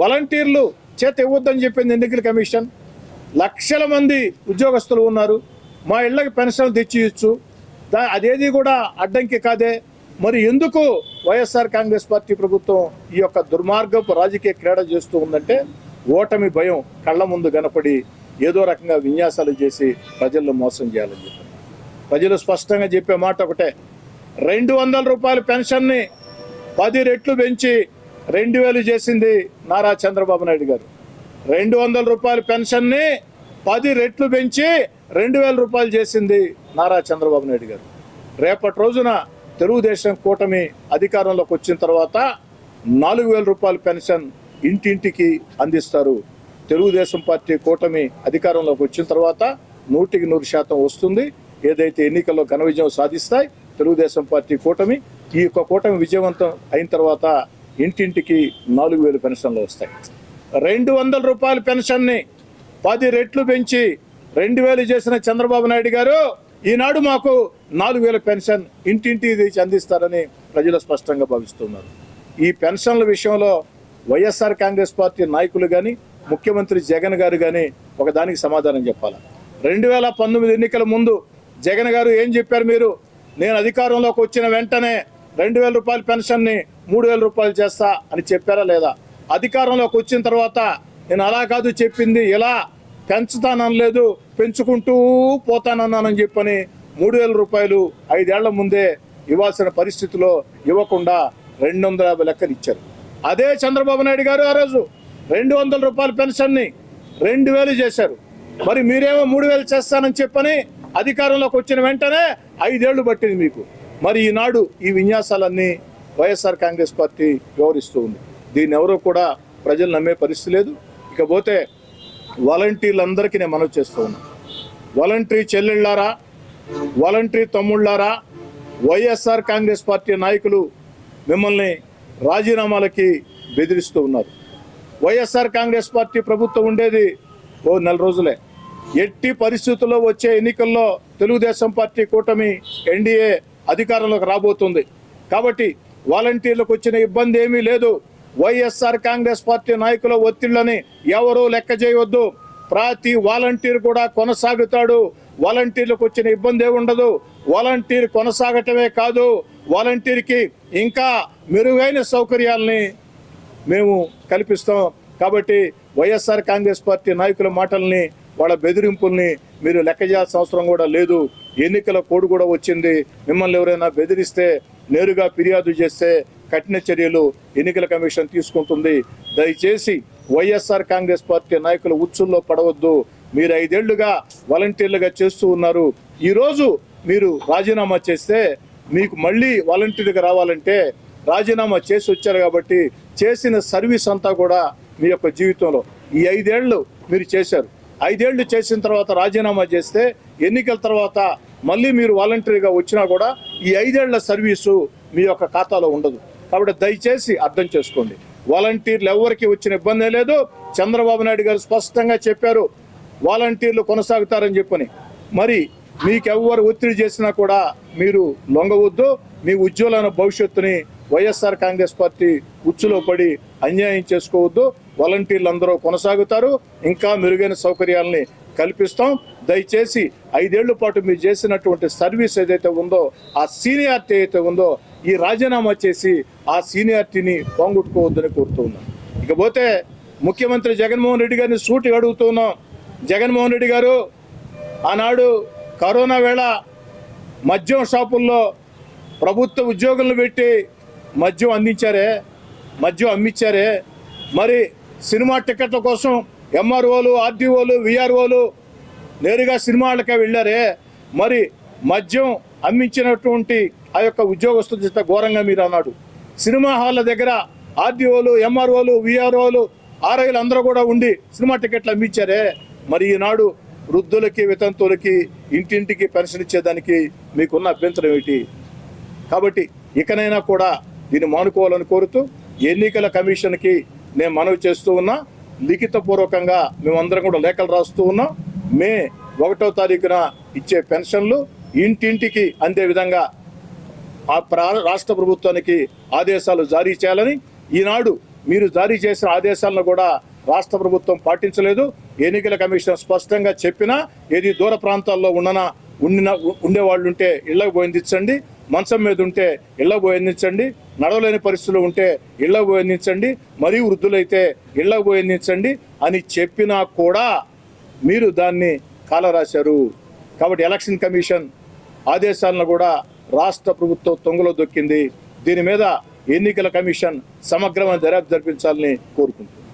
వాలంటీర్లు చేత ఇవ్వద్దని చెప్పింది ఎన్నికల కమిషన్. లక్షల మంది ఉద్యోగస్తులు ఉన్నారు. మా ఇళ్ళకి పెన్షన్లు తెచ్చియచ్చు. దా అదేది కూడా అడ్డంకి కాదే. మరి ఎందుకు వైఎస్ఆర్ కాంగ్రెస్ పార్టీ ప్రభుత్వం ఈ యొక్క దుర్మార్గపు రాజకీయ క్రీడ చేస్తూ ఉందంటే ఓటమి భయం కళ్ళ ముందు కనపడి ఏదో రకంగా విన్యాసాలు చేసి ప్రజలను మోసం చేయాలని చెప్పారు. ప్రజలు స్పష్టంగా చెప్పే మాట ఒకటే. రెండు వందల రూపాయల పెన్షన్ని పది రెట్లు పెంచి రెండు వేలు చేసింది నారా చంద్రబాబు నాయుడు గారు. రెండు వందల రూపాయల పెన్షన్ని పది రెట్లు పెంచి రెండు వేల రూపాయలు చేసింది నారా చంద్రబాబు నాయుడు గారు. రేపటి రోజున తెలుగుదేశం కూటమి అధికారంలోకి వచ్చిన తర్వాత నాలుగు వేల రూపాయల పెన్షన్ ఇంటింటికి అందిస్తారు. తెలుగుదేశం పార్టీ కూటమి అధికారంలోకి వచ్చిన తర్వాత నూటికి నూరు శాతం వస్తుంది. ఏదైతే ఎన్నికల్లో ఘన విజయం సాధిస్తాయి తెలుగుదేశం పార్టీ కూటమి ఈ యొక్క కూటమి విజయవంతం అయిన తర్వాత ఇంటింటికి నాలుగు వేలు పెన్షన్లు వస్తాయి. రెండు వందల రూపాయల పెన్షన్ని పది రెట్లు పెంచి రెండు వేలు చేసిన చంద్రబాబు నాయుడు గారు ఈనాడు మాకు నాలుగు వేల పెన్షన్ ఇంటింటి తెచ్చి అందిస్తారని ప్రజలు స్పష్టంగా భావిస్తున్నారు. ఈ పెన్షన్ల విషయంలో వైఎస్ఆర్ కాంగ్రెస్ పార్టీ నాయకులు కానీ ముఖ్యమంత్రి జగన్ గారు కానీ ఒకదానికి సమాధానం చెప్పాలి. రెండు వేల పంతొమ్మిది ఎన్నికల ముందు జగన్ గారు ఏం చెప్పారు మీరు? నేను అధికారంలోకి వచ్చిన వెంటనే రెండు వేల రూపాయల పెన్షన్ని మూడు వేల రూపాయలు చేస్తా అని చెప్పారా లేదా? అధికారంలోకి వచ్చిన తర్వాత నేను అలా కాదు చెప్పింది ఇలా పెంచుతాననలేదు పెంచుకుంటూ పోతానన్నానని చెప్పని మూడు వేల రూపాయలు ఐదేళ్ళ ముందే ఇవ్వాల్సిన పరిస్థితిలో ఇవ్వకుండా రెండు వందల యాభై లెక్కలు ఇచ్చారు. అదే చంద్రబాబు నాయుడు గారు ఆ రోజు రెండు వందల రూపాయల పెన్షన్ని రెండు వేలు చేశారు. మరి మీరేమో మూడు వేలు చేస్తానని చెప్పని అధికారంలోకి వచ్చిన వెంటనే ఐదేళ్ళు పట్టింది మీకు. మరి ఈనాడు ఈ విన్యాసాలన్నీ వైఎస్ఆర్ కాంగ్రెస్ పార్టీ వ్యవహరిస్తూ ఉంది. దీన్ని ఎవరూ కూడా ప్రజలు నమ్మే పరిస్థితి లేదు. ఇకపోతే వాలంటీర్లందరికీ నేను మనవి చేస్తూ ఉన్నాను వాలంటరీ చెల్లెళ్ళారా? వాలంటరీ తమ్ముళ్ళారా? వైఎస్ఆర్ కాంగ్రెస్ పార్టీ నాయకులు మిమ్మల్ని రాజీనామాలకి బెదిరిస్తూ ఉన్నారు. వైఎస్ఆర్ కాంగ్రెస్ పార్టీ ప్రభుత్వం ఉండేది ఓ నెల రోజులే. ఎట్టి పరిస్థితుల్లో వచ్చే ఎన్నికల్లో తెలుగుదేశం పార్టీ కూటమి ఎన్డీఏ అధికారంలోకి రాబోతుంది. కాబట్టి వాలంటీర్లకు వచ్చిన ఇబ్బంది ఏమీ లేదు. వైఎస్ఆర్ కాంగ్రెస్ పార్టీ నాయకుల ఒత్తిళ్ళని ఎవరూ లెక్క చేయవద్దు. ప్రతి వాలంటీర్ కూడా కొనసాగుతాడు. వాలంటీర్లకు వచ్చిన ఇబ్బంది ఏమి ఉండదు. వాలంటీర్ కొనసాగటమే కాదు వాలంటీర్కి ఇంకా మెరుగైన సౌకర్యాలని మేము కల్పిస్తాం. కాబట్టి వైఎస్ఆర్ కాంగ్రెస్ పార్టీ నాయకుల మాటల్ని వాళ్ళ బెదిరింపుల్ని మీరు లెక్క చేయాల్సిన అవసరం కూడా లేదు. ఎన్నికల కోడ్ కూడా వచ్చింది. మిమ్మల్ని ఎవరైనా బెదిరిస్తే నేరుగా ఫిర్యాదు చేస్తే కఠిన చర్యలు ఎన్నికల కమిషన్ తీసుకుంటుంది. దయచేసి వైఎస్ఆర్ కాంగ్రెస్ పార్టీ నాయకుల ఉచ్చుల్లో పడవద్దు. మీరు ఐదేళ్ళుగా వాలంటీర్లుగా చేస్తూ ఉన్నారు. ఈరోజు మీరు రాజీనామా చేస్తే మీకు మళ్ళీ వాలంటీర్గా రావాలంటే రాజీనామా చేసి వచ్చారు కాబట్టి చేసిన సర్వీస్ అంతా కూడా మీ యొక్క జీవితంలో. ఈ ఐదేళ్ళు మీరు చేశారు. ఐదేళ్ళు చేసిన తర్వాత రాజీనామా చేస్తే ఎన్నికల తర్వాత మళ్ళీ మీరు వాలంటరీగా వచ్చినా కూడా ఈ ఐదేళ్ళ సర్వీసు మీ యొక్క ఖాతాలో ఉండదు. కాబట్టి దయచేసి అర్థం చేసుకోండి. వాలంటీర్లు ఎవరికి వచ్చిన ఇబ్బంది లేదు. చంద్రబాబు నాయుడు గారు స్పష్టంగా చెప్పారు. వాలంటీర్లు కొనసాగుతారని చెప్పని. మరి మీకెవ్వరు ఒత్తిడి చేసినా కూడా మీరు లొంగవద్దు. మీ ఉజ్వలన భవిష్యత్తుని వైఎస్ఆర్ కాంగ్రెస్ పార్టీ ఉచ్చులో పడి అన్యాయం చేసుకోవద్దు. వాలంటీర్లు అందరూ కొనసాగుతారు. ఇంకా మెరుగైన సౌకర్యాలని కల్పిస్తాం. దయచేసి ఐదేళ్ళ పాటు మీరు చేసినటువంటి సర్వీస్ ఏదైతే ఉందో ఆ సీనియారిటీ అయితే ఉందో ఈ రాజీనామా చేసి ఆ సీనియారిటీని పోగొట్టుకోవద్దని కోరుతున్నాం ఇకపోతే ముఖ్యమంత్రి జగన్మోహన్ రెడ్డి గారిని సూటి అడుగుతున్నాం జగన్మోహన్ రెడ్డి గారు ఆనాడు కరోనా వేళ మద్యం షాపుల్లో ప్రభుత్వ ఉద్యోగులను పెట్టి మద్యం అందించారే మద్యం అమ్మించారే మరి సినిమా టికెట్ల కోసం ఎంఆర్ఓలు ఆర్డీఓలు విఆర్ఓలు నేరుగా సినిమాలకే వెళ్ళారే. మరి మద్యం అమ్మించినటువంటి ఆ యొక్క ఉద్యోగస్తుల చేత ఘోరంగా మీరు అన్నాడు. సినిమా హాళ్ళ దగ్గర ఆర్డీఓలు ఎంఆర్ఓలు విఆర్ఓలు ఆర్ఐలు అందరూ కూడా ఉండి సినిమా టికెట్లు అమ్మించారే. మరి ఈనాడు వృద్ధులకి వితంతువులకి ఇంటింటికి పెన్షన్ ఇచ్చేదానికి మీకున్న అభ్యంతరం ఏమిటి? కాబట్టి ఇకనైనా కూడా దీన్ని మానుకోవాలని కోరుతూ ఎన్నికల కమిషన్కి నేను మనవి చేస్తూ ఉన్నా. లిఖితపూర్వకంగా మేమందరం కూడా లేఖలు రాస్తూ ఉన్నాం. మే ఒకటో తారీఖున ఇచ్చే పెన్షన్లు ఇంటింటికి అందే విధంగా ఆ ప్రా రాష్ట్ర ప్రభుత్వానికి ఆదేశాలు జారీ చేయాలని ఈనాడు మీరు జారీ చేసిన ఆదేశాలను కూడా రాష్ట్ర ప్రభుత్వం పాటించలేదు. ఎన్నికల కమిషన్ స్పష్టంగా చెప్పినా ఏది దూర ప్రాంతాల్లో ఉన్న ఉండిన ఉండేవాళ్ళు ఉంటే ఇళ్ళకు పోయిందించండి మంచం మీద ఉంటే ఇళ్ళకు పోయందించండి నడవలేని పరిస్థితులు ఉంటే ఇళ్ళకు పోయందించండి మరీ వృద్ధులైతే ఇళ్ళకు పోయందించండి అని చెప్పినా కూడా మీరు దాన్ని కాలరాశారు. కాబట్టి ఎలక్షన్ కమిషన్ ఆదేశాలను కూడా రాష్ట్ర ప్రభుత్వం తొంగలో దొక్కింది. దీని మీద ఎన్నికల కమిషన్ సమగ్రమైన దర్యాప్తు జరిపించాలని కోరుకుంటుంది